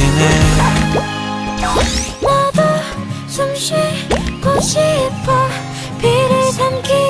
느껴지네 나도 숨 쉬고 싶어 비를 삼키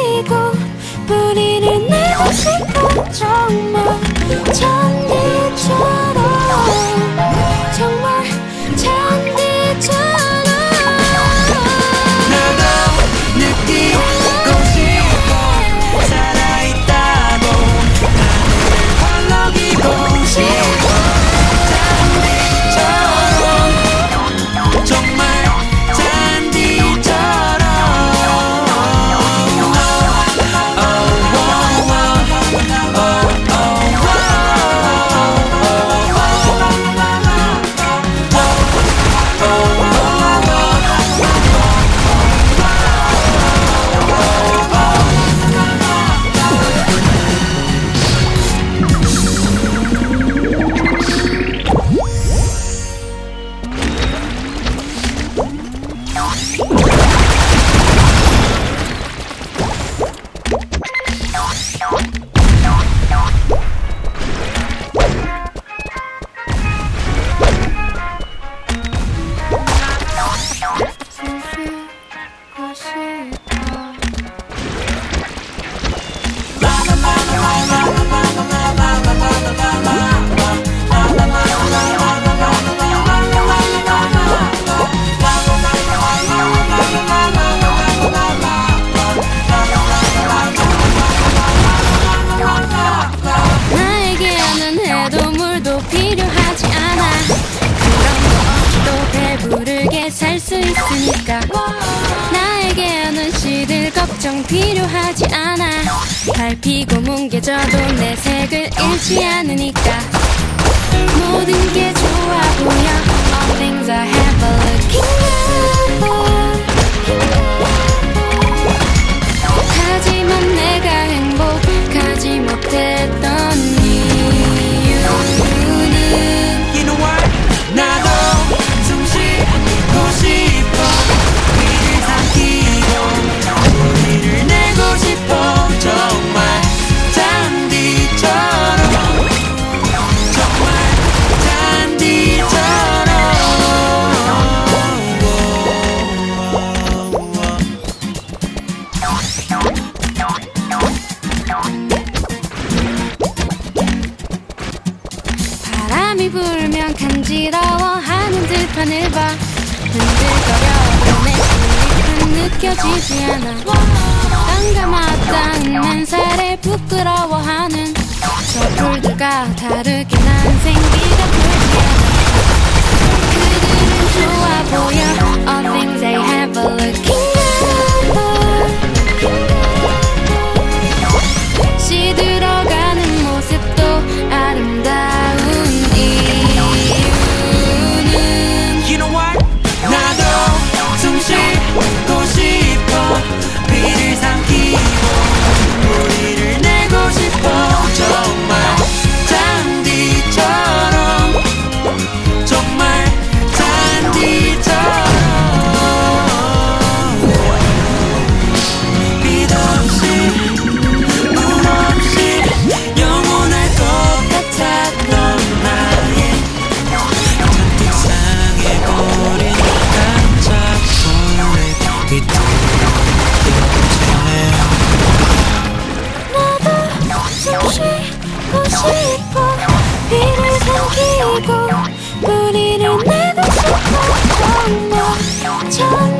필요하지 않아. 밟히고 뭉개져도 내 색을 잃지 않으니까 바람이 불면 간지러워하는 들판을 봐 흔들거려 내 실리가 느껴지지 않아. 땅감았다는 살에 부끄러워하는 저 풀들과 다르게 난 생기가 되지 않아 그들은 좋아 보여. 고 싶어. 비를 삼키고 뿌리는 내고 싶어. 정말 정말